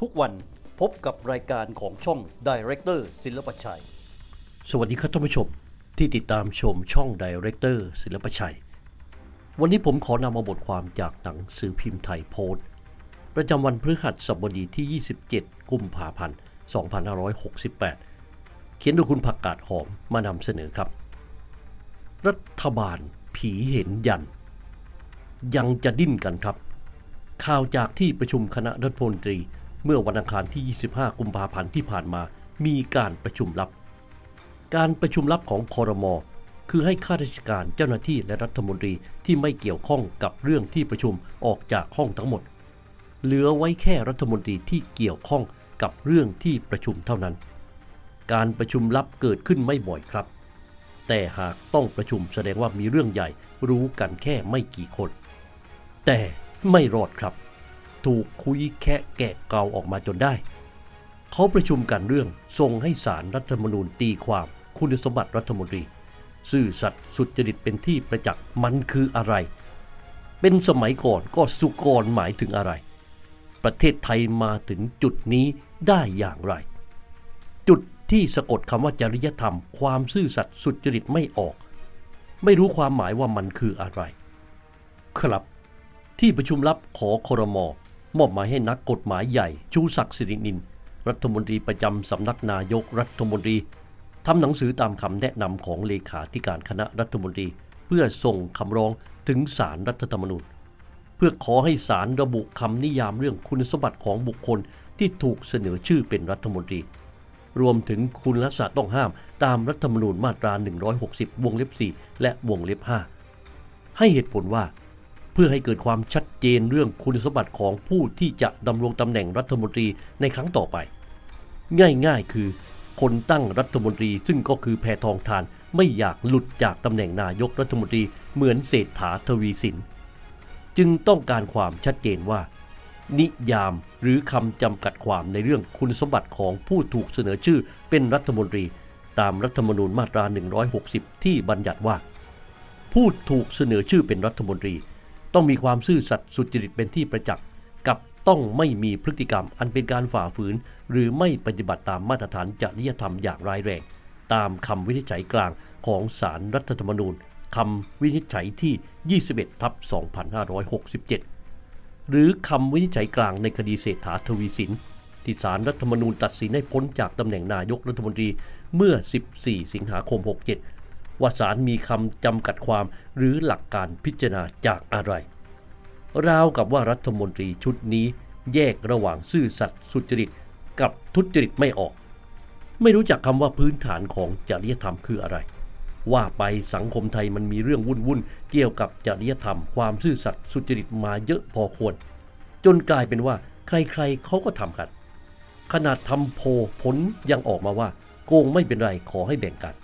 ทุกวันพบกับรายการของช่อง Director ศิลปชัย สวัสดีครับท่านผู้ชมที่ติดตามชมช่อง Director ศิลปชัย วันนี้ผมขอนำเอาบทความจากหนังสือพิมพ์ไทยโพสต์ ประจำวันพฤหัสบดีที่ 27 กุมภาพันธ์ 2568 เขียนโดยคุณผักกาดหอมมานำเสนอครับ รัฐบาลผีเห็นยัน ยังจะดิ้นกันครับ ข่าวจากที่ประชุมคณะรัฐมนตรี เมื่อวันอังคารที่ 25 กุมภาพันธ์ที่ผ่านมา มีการประชุมลับ การประชุมลับของคอรมอคือให้ข้าราชการเจ้าหน้าที่และรัฐมนตรีที่ไม่เกี่ยวข้องกับเรื่องที่ประชุมออกจากห้องทั้งหมด เหลือไว้แค่รัฐมนตรีที่เกี่ยวข้องกับเรื่องที่ประชุมเท่านั้น การประชุมลับเกิดขึ้นไม่บ่อยครับ แต่หากต้องประชุมแสดงว่ามีเรื่องใหญ่รู้กันแค่ไม่กี่คน แต่ไม่รอดครับ ถูกคุยแคะแกะเกาออกมาจนได้ เขาประชุมกันเรื่องส่งให้สารรัฐธรรมนูญตีความคุณสมบัติรัฐมนตรี ซื่อสัตย์สุจริตเป็นที่ประจักษ์มันคืออะไร เป็นสมัยก่อนก็สุกรหมายถึงอะไร ประเทศไทยมาถึงจุดนี้ได้อย่างไร จุดที่สะกดคำว่าจริยธรรม ความซื่อสัตย์สุจริตไม่ออก ไม่รู้ความหมายว่ามันคืออะไร ครับ ที่ประชุมลับขอครม มอบหมายให้นักกฎหมายใหญ่ ชูศักดิ์สิรินิน รัฐมนตรีประจำสำนักนายกรัฐมนตรีทำหนังสือตามคำแนะนำของเลขาธิการคณะรัฐมนตรี เพื่อส่งคำร้องถึงศาลรรัฐธรรมนูญ เพื่อขอให้ศาลระบุคำนิยามเรื่องคุณสมบัติของบุคคลที่ถูกเสนอชื่อเป็นรัฐมนตรี รวมถึงคุณลักษณะต้องห้ามตามรัฐธรรมนูญมาตรา 160 วงเล็บ 4 และวงเล็บ 5 ให้เหตุผลว่า เพื่อให้เกิดความชัดเจนเรื่องคุณสมบัติของผู้ที่จะดำรงตำแหน่งรัฐมนตรีในครั้งต่อไป ง่ายๆ คือ คนตั้งรัฐมนตรีซึ่งก็คือแพทองทานไม่อยากหลุดจากตำแหน่งนายกรัฐมนตรีเหมือนเศรษฐาทวีสิน จึงต้องการความชัดเจนว่า นิยามหรือคำจำกัดความในเรื่องคุณสมบัติของผู้ถูกเสนอชื่อเป็นรัฐมนตรี ตามรัฐธรรมนูญมาตรา 160 ที่บัญญัติว่า ผู้ถูกเสนอชื่อเป็นรัฐมนตรี ต้องมีความซื่อสัตย์สุจริตเป็นที่ประจักษ์กับต้องไม่มีพฤติกรรมอันเป็นการฝ่าฝืน หรือไม่ปฏิบัติตามมาตรฐานจริยธรรมอย่างร้ายแรง ตามคำวินิจฉัยกลางของศาลรรัฐธรรมนูญคำวินิจฉัยที่ 21ทับ2567 หรือคำวินิจฉัยกลางในคดีเศรษฐาทวีสิน ที่ศาลรรัฐธรรมนูญตัดสินให้พ้นจากตำแหน่งนายกรัฐมนตรีเมื่อ 14 สิงหาคม 67 ว่าศาลมีคำจำกัดความหรือหลักการพิจารณาจากอะไร ราวกับว่ารัฐมนตรีชุดนี้แยกระหว่างซื่อสัตย์สุจริตกับทุจริตไม่ออก ไม่รู้จักคำว่าพื้นฐานของจริยธรรมคืออะไร ว่าไปสังคมไทยมันมีเรื่องวุ่นๆเกี่ยวกับจริยธรรม ความซื่อสัตย์สุจริตมาเยอะพอควร จนกลายเป็นว่าใครๆเขาก็ทำกัน ขนาดทำโพผลยังออกมาว่า โกงไม่เป็นไรขอให้แบ่งกัน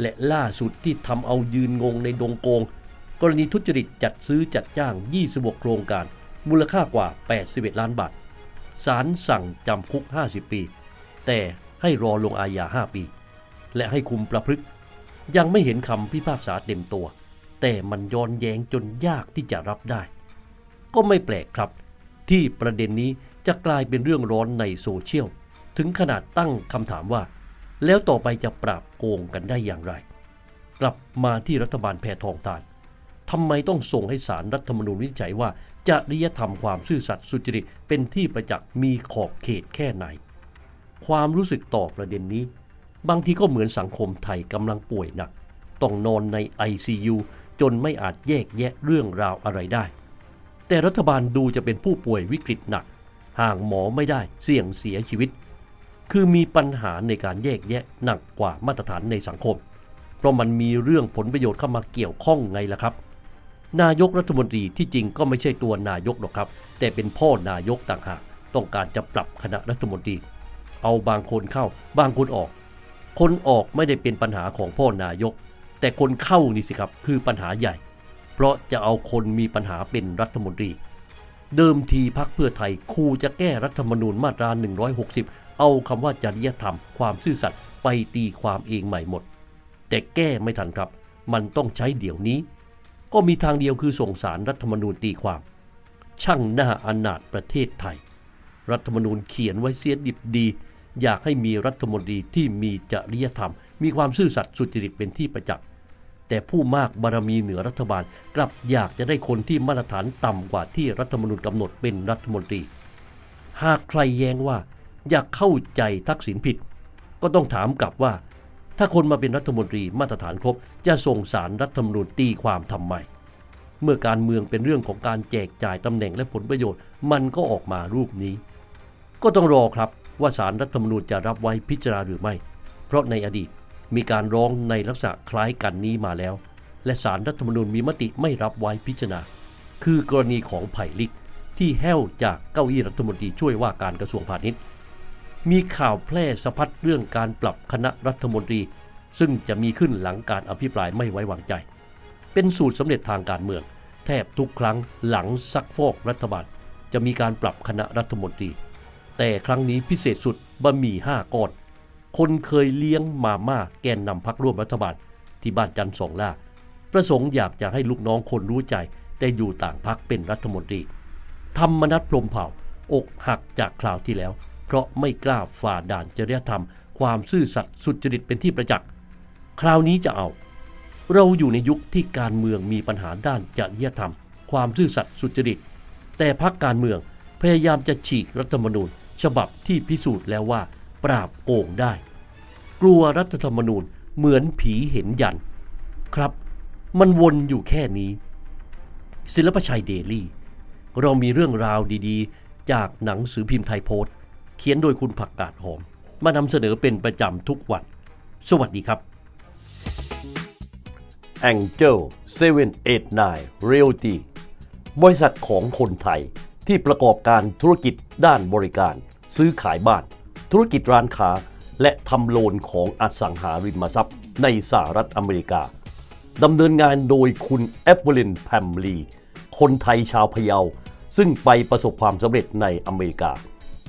และล่าสุดที่ทำเอายืนงงในดงโกง กรณีทุจริตจัดซื้อจัดจ้าง 26 โครงการ มูลค่ากว่า 81 ล้านบาทศาลสั่งจำคุก 50 ปี แต่ให้รอลงอาญา 5 ปี และให้คุมประพฤติ ยังไม่เห็นคำพิพากษาเต็มตัว แต่มันย้อนแย้งจนยากที่จะรับได้ ก็ไม่แปลกครับ ที่ประเด็นนี้จะกลายเป็นเรื่องร้อนในโซเชียล ถึงขนาดตั้งคำถามว่า แล้วต่อไปจะปราบโกงกันได้อย่างไร กลับมาที่รัฐบาลแพทองทานทำไมต้องส่งให้สารรัฐธรรมนูญวินิจฉัยว่าจริยธรรมความซื่อสัตย์สุจริตเป็นที่ประจักษ์มีขอบเขตแค่ไหน ความรู้สึกต่อประเด็นนี้ บางทีก็เหมือนสังคมไทยกำลังป่วยหนัก ต้องนอนใน ICU จนไม่อาจแยกแยะเรื่องราวอะไรได้ แต่รัฐบาลดูจะเป็นผู้ป่วยวิกฤตหนัก ห่างหมอไม่ได้เสี่ยงเสียชีวิต คือมีปัญหาในการแยกแยะหนักกว่ามาตรฐานในสังคม เพราะมันมีเรื่องผลประโยชน์เข้ามาเกี่ยวข้องไงล่ะครับ นายกรัฐมนตรีที่จริงก็ไม่ใช่ตัวนายกหรอกครับ แต่เป็นพ่อนายกต่างหากต้องการจะปรับคณะรัฐมนตรี เอาบางคนเข้า บางคนออก คนออกไม่ได้เป็นปัญหาของพ่อนายก แต่คนเข้านี่สิครับคือปัญหาใหญ่ เพราะจะเอาคนมีปัญหาเป็นรัฐมนตรี เดิมทีพักเพื่อไทยคูจะแก้รัฐธรรมนูญมาตรา 160 เอาคำว่าจริยธรรม ความซื่อสัตย์ไปตีความเองใหม่หมด แต่แก้ไม่ทันครับ มันต้องใช้เดี๋ยวนี้ ก็มีทางเดียวคือส่งสารรัฐธรรมนูญตีความ ช่างหน้าอนาถประเทศไทย รัฐธรรมนูญเขียนไว้เสียดิบดี อยากให้มีรัฐมนตรีที่มีจริยธรรม มีความซื่อสัตย์สุจริตเป็นที่ประจักษ์แต่ผู้มากบารมีเหนือรัฐบาลกลับอยากจะได้คนที่มาตรฐานต่ำกว่าที่รัฐธรรมนูญกำหนดเป็นรัฐมนตรี หากใครแย้งว่า อยากเข้าใจทักษิณผิด ก็ต้องถามกลับว่า ถ้าคนมาเป็นรัฐมนตรีมาตรฐานครบ จะส่งสารรัฐธรรมนูญตีความทำไม เมื่อการเมืองเป็นเรื่องของการแจกจ่ายตำแหน่งและผลประโยชน์ มันก็ออกมารูปนี้ ก็ต้องรอครับว่าสารรัฐธรรมนูญจะรับไว้พิจารณาหรือไม่ เพราะในอดีตมีการร้องในลักษณะคล้ายกันนี้มาแล้ว และสารรัฐธรรมนูญมีมติไม่รับไว้พิจารณา คือกรณีของไผ่ลิกที่แห้วจากเก้าอี้รัฐมนตรีช่วยว่าการกระทรวงพาณิชย์ มีข่าวแพร่สะพัดเรื่องการปรับคณะรัฐมนตรี ซึ่งจะมีขึ้นหลังการอภิปรายไม่ไว้วางใจ เป็นสูตรสำเร็จทางการเมือง แทบทุกครั้งหลังซักฟอกรัฐบาล จะมีการปรับคณะรัฐมนตรี แต่ครั้งนี้พิเศษสุดบะหมี่ห้าก้อน คนเคยเลี้ยงมาม่าแกนนำพักร่วมรัฐบาล ที่บ้านจันทร์สองล่า ประสงค์อยากจะให้ลูกน้องคนรู้ใจ แต่อยู่ต่างพักเป็นรัฐมนตรีธรรมนัฐพรมเผ่าอกหักจากคราวที่แล้ว เพราะไม่กล้าฝ่าด่านจริยธรรม ความซื่อสัตย์สุจริตเป็นที่ประจักษ์คราวนี้จะเอา เราอยู่ในยุคที่การเมืองมีปัญหาด้านจริยธรรม ความซื่อสัตย์สุจริต แต่พักการเมืองพยายามจะฉีกรัฐธรรมนูญ ฉบับที่พิสูจน์แล้วว่า ปราบโกงได้ กลัวรัฐธรรมนูญเหมือนผีเห็นยัน ครับ มันวนอยู่แค่นี้ ศิลปชัยเดลี่ เรามีเรื่องราวดีๆ จากหนังสือพิมพ์ไทยโพสต์ เขียนโดยคุณผักกาดหอม มานำเสนอเป็นประจำทุกวัน สวัสดีครับ Angel 789 Realty บริษัทของคนไทยที่ประกอบการธุรกิจด้านบริการ ซื้อขายบ้าน ธุรกิจร้านค้า และทำโลนของอสังหาริมทรัพย์ ในสหรัฐอเมริกาดำเนินงานโดยคุณแอปเปิลินแพมลี คนไทยชาวพะเยา ซึ่งไปประสบความสำเร็จในอเมริกา